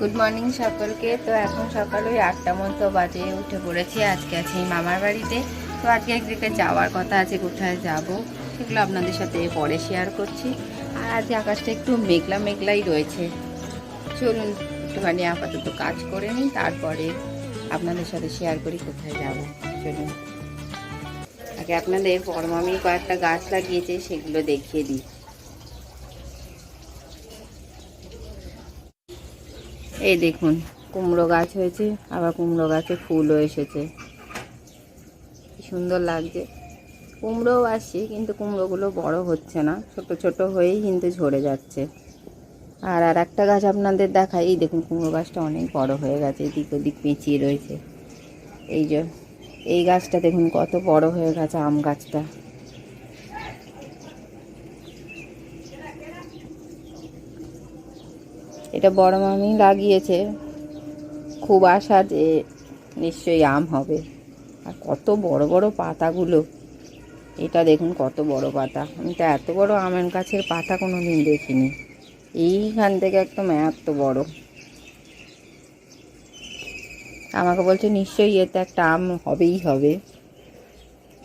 Good morning সকলকে। তো এখন সকাল ওই আটটা মতো বাজে উঠে পড়েছি। আজকে আছি মামার বাড়িতে। তো আজকে একদিকে যাওয়ার কথা আছে, কোথায় যাব সেগুলো আপনাদের সাথে পরে শেয়ার করছি। আর আজকে আকাশটা একটু মেঘলা মেঘলাই রয়েছে। চলুন একটুখানি আপাতত কাজ করে নিই, তারপরে আপনাদের সাথে শেয়ার করি কোথায় যাব। চলুন। আগে আপনাদের পরমামি কয়েকটা গাছ লাগিয়েছে, সেগুলো দেখিয়ে দিই। এই দেখুন, কুমড়ো গাছ হয়েছে, আবার কুমড়ো গাছে ফুলও এসেছে। সুন্দর লাগছে। কুমড়োও আসছে, কিন্তু কুমড়োগুলো বড় হচ্ছে না। ছোট ছোট হয়েই কিন্তু ঝরে যাচ্ছে। আর আর একটা গাছ আপনাদের দেখাই, এই দেখুন কুমড়ো গাছটা অনেক বড় হয়ে গেছে, এদিক ওদিক পেঁচিয়ে রয়েছে। এই যে, এই গাছটা দেখুন কত বড় হয়ে গেছে আম গাছটা। এটা বড় মামি লাগিয়েছে। খুব আশা যে নিশ্চয়ই আম হবে। আর কত বড় বড় পাতাগুলো। এটা দেখুন কত বড় পাতা। আমি তো এত বড় আমের গাছের পাতা কোনো দিন দেখিনি। এইখান থেকে একদম এত বড়। আমাকে বলছে, নিশ্চয়ই এতে একটা আম হবেই হবে।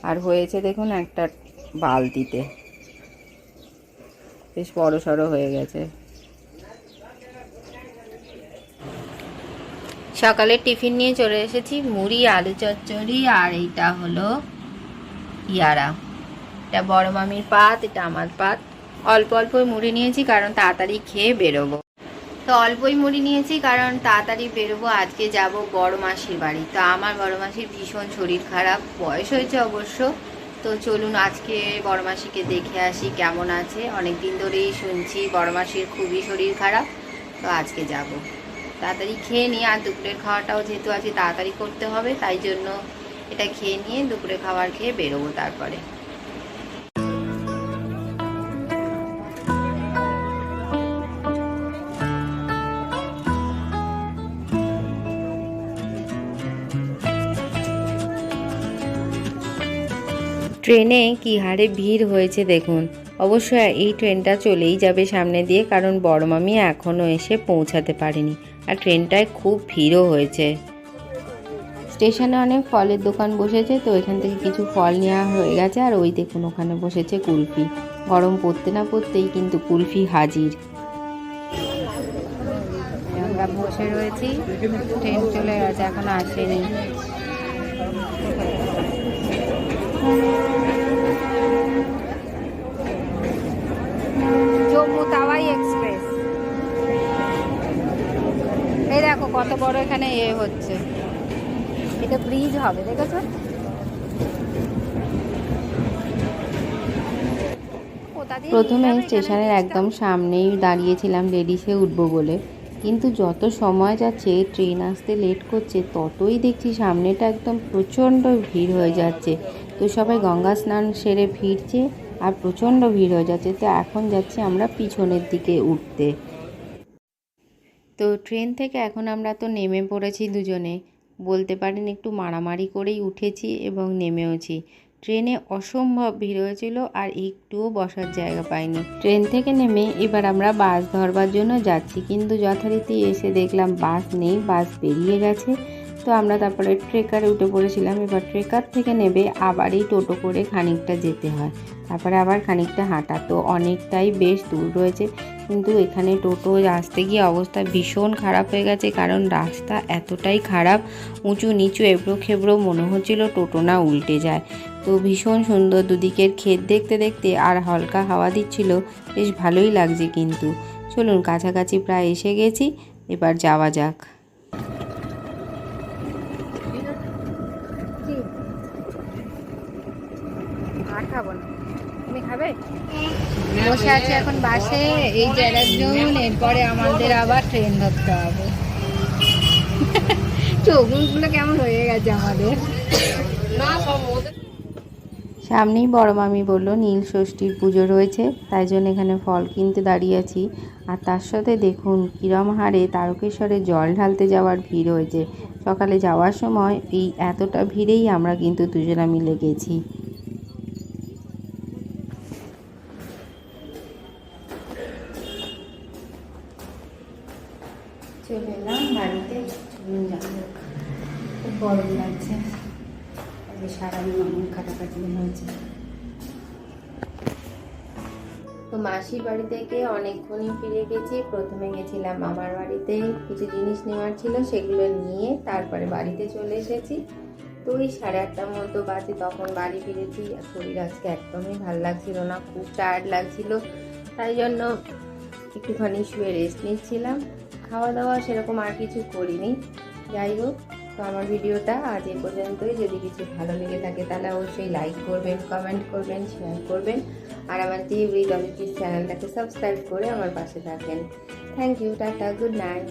আর হয়েছে দেখুন একটা বালতিতে। বেশ বড় সড়ো হয়ে গেছে। সকালে টিফিন নিয়ে চলে এসেছি, মুড়ি, আলু চচ্চড়ি, আর এইটা হলো ইয়ারা। এটা বড় মামির পাত, এটা আমার পাত। অল্প অল্পই মুড়ি নিয়েছি, কারণ তাড়াতাড়ি খেয়ে বেরোবো। তো অল্পই মুড়ি নিয়েছি, কারণ তাড়াতাড়ি বেরোবো, আজকে যাব বড় মাসির বাড়ি। তো আমার বড় মাসির ভীষণ শরীর খারাপ, বয়স হয়েছে অবশ্য। তো চলুন আজকে বড় মাসিকে দেখে আসি কেমন আছে। অনেক দিন ধরেই শুনছি বড় মাসির খুবই শরীর খারাপ, তো আজকে যাব। তাড়াতাড়ি খেয়ে নিই আর দুপুরের খাওয়াটাও যেহেতু আজকে তাড়াতাড়ি করতে হবে, তাই জন্য এটা খেয়ে নিয়ে দুপুরে খাবার খেয়ে বেরোবো তারপরে। ট্রেনে কি হারে ভিড় হয়েছে দেখুন। অবশ্য এই ট্রেনটা চলেই যাবে সামনে দিয়ে, কারণ বড় মামি এখনও এসে পৌঁছাতে পারেনি। আর ট্রেনটায় খুব ভিড়ও হয়েছে। স্টেশনে অনেক ফলের দোকান বসেছে, তো এখান থেকে কিছু ফল নেওয়া হয়ে গেছে, আর ওই দেখুন ওখানে বসেছে কুলফি। গরম পড়তে না পড়তেই কিন্তু কুলফি হাজির। আমরা বসে রয়েছি, ট্রেন চলে গেছে, এখন আসেনি। বড় এখানে এ হচ্ছে। এটা ব্রিজ হবে দেখেছ? প্রথমে স্টেশনের একদম সামনেই দাঁড়িয়েছিলাম লেডিসে উঠবো বলে। কিন্তু যত সময় যাচ্ছে ট্রেন আসতে লেট করছে ততই দেখছি সামনেটা একদম প্রচণ্ড ভিড় হয়ে যাচ্ছে। তো সবাই গঙ্গা স্নান সেরে ফিরছে আর প্রচণ্ড ভিড় হয়ে যাচ্ছে। তো এখন যাচ্ছি আমরা পিছনের দিকে উঠতে। তো ট্রেন থেকে এখন আমরা তো নেমে পড়েছি দুজনে। বলতে পারেন একটু মারামারি করেই উঠেছি এবং নেমেওছি। ট্রেনে অসম্ভব ভিড় হয়েছিল আর একটুও বসার জায়গা পাইনি। ট্রেন থেকে নেমে এবার আমরা বাস ধরবার জন্য যাচ্ছি, কিন্তু যথারীতি এসে দেখলাম বাস নেই, বাস বেরিয়ে গেছে। তো আমরা তারপরে ট্রেকারে উঠে পড়েছিলাম। এবার ট্রেকার থেকে নেবে আবার এই টোটো করে খানিকটা যেতে হয়। তারপরে আবার খানিকটা হাঁটা। তো অনেকটাই বেশ দূর রয়েছে। কিন্তু এখানে টোটো আসতে গিয়ে অবস্থা ভীষণ খারাপ হয়ে গেছে, কারণ রাস্তা এতটাই খারাপ, উঁচু নিচু, এবড়ো খেবড়ো মনে হচ্ছিল টোটো না উল্টে যায়। তো ভীষণ সুন্দর দুদিকের ক্ষেত দেখতে দেখতে আর হালকা হাওয়া দিচ্ছিল, বেশ ভালোই লাগছে কিন্তু। চলুন, কাছাকাছি প্রায় এসে গেছি, এবার যাওয়া যাক। খাব না। তুমি খাবে? বসে আছি এখন বাসে। এই যে একজন এরপরে আমাদের আবার ট্রেন ধরতে হবে। চোখ মুখগুলো কেমন হয়ে গেছে আমাদের? সামনেই বড় মামি বলল নীল ষষ্ঠীর পুজো রয়েছে তাই জন্য এখানে ফল কিনতে দাঁড়িয়ে আছি। আর তার সাথে দেখুন কিরম হারে তারকেশ্বরে জল ঢালতে যাওয়ার ভিড় হয়েছে। সকালে যাওয়ার সময় এই এতটা ভিড়েই আমরা কিন্তু দুজনা মিলে গেছি। চলে এলাম, বাড়িতে চলুন যাওয়া খুব গরম লাগছে। আজকে সারাদিন অনেক কাটাকাটি হয়েছে। তো মাসির বাড়ি থেকে অনেকক্ষণই ফিরে গেছি। প্রথমে গেছিলাম মামার বাড়িতে। কিছু জিনিস নেওয়ার ছিল, সেগুলো নিয়ে তারপরে বাড়িতে চলে এসেছি। তো ওই সাড়ে আটটার মতো বাজে তখন বাড়ি ফিরেছি। শরীর আজকে একদমই ভালো লাগছিল না, খুব টায়ার্ড লাগছিল। তাই জন্য একটুখানি শুয়ে রেস্ট নিচ্ছিলাম। খাওয়া দাওয়া সেরকম আর কিছু করিনি। যাই হোক, তো আমার ভিডিওটা আজ এ পর্যন্তই। যদি কিছু ভালো লেগে থাকে তাহলে অবশ্যই লাইক করবেন কমেন্ট করবেন শেয়ার করবেন। আর আমার টিভি ডলিটিস চ্যানেলটাকে সাবস্ক্রাইব করে আমার পাশে থাকবেন thank you tata good night